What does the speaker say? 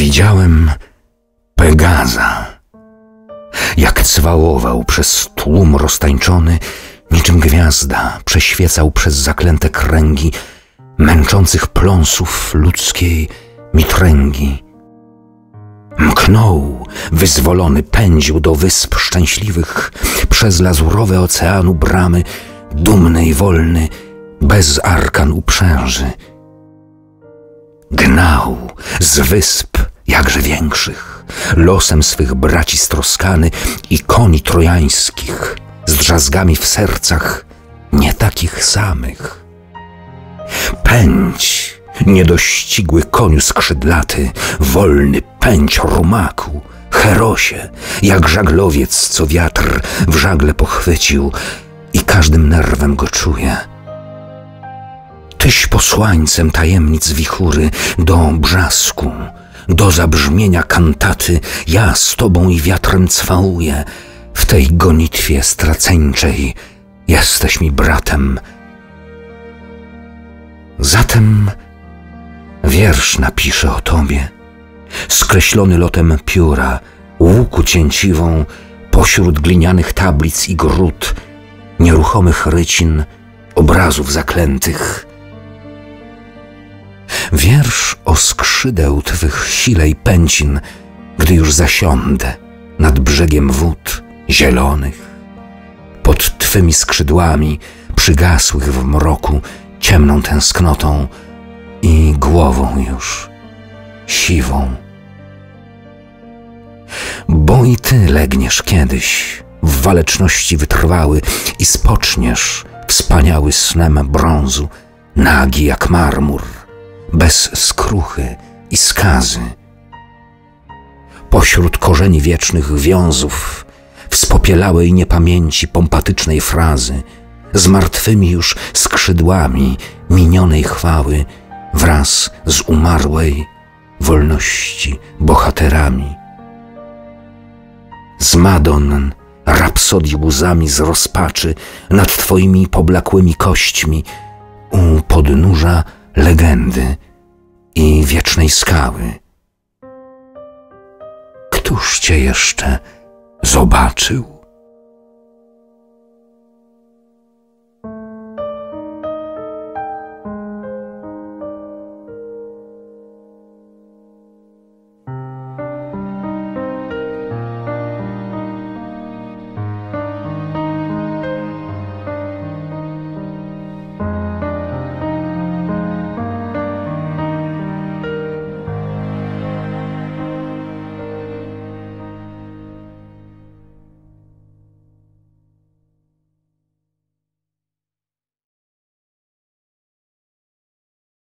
Widziałem Pegaza, jak cwałował przez tłum roztańczony, niczym gwiazda przeświecał przez zaklęte kręgi męczących pląsów ludzkiej mitręgi. Mknął, wyzwolony pędził do wysp szczęśliwych, przez lazurowe oceanu bramy, dumny i wolny, bez arkan uprzęży. Gnał z wysp jakże większych, losem swych braci stroskany i koni trojańskich, z drzazgami w sercach nie takich samych. Pędź, niedościgły koniu skrzydlaty, wolny pędź rumaku, herosie, jak żaglowiec, co wiatr w żagle pochwycił i każdym nerwem go czuje. Tyś posłańcem tajemnic wichury do brzasku, do zabrzmienia kantaty, ja z tobą i wiatrem cwałuję, w tej gonitwie straceńczej jesteś mi bratem. Zatem wiersz napiszę o tobie, skreślony lotem pióra, łuku cięciwą, pośród glinianych tablic i grud, nieruchomych rycin, obrazów zaklętych. Wiersz o skrzydeł twych silej pęcin, gdy już zasiądę nad brzegiem wód zielonych. Pod twymi skrzydłami, przygasłych w mroku, ciemną tęsknotą i głową już siwą. Bo i ty legniesz kiedyś w waleczności wytrwały i spoczniesz wspaniały snem brązu, nagi jak marmur, bez skruchy i skazy. Pośród korzeni wiecznych wiązów, w spopielałej niepamięci pompatycznej frazy, z martwymi już skrzydłami minionej chwały, wraz z umarłej wolności bohaterami. Z Madon rapsodii łzami z rozpaczy nad twoimi poblakłymi kośćmi u podnóża legendy i wiecznej skały. Któż cię jeszcze zobaczył?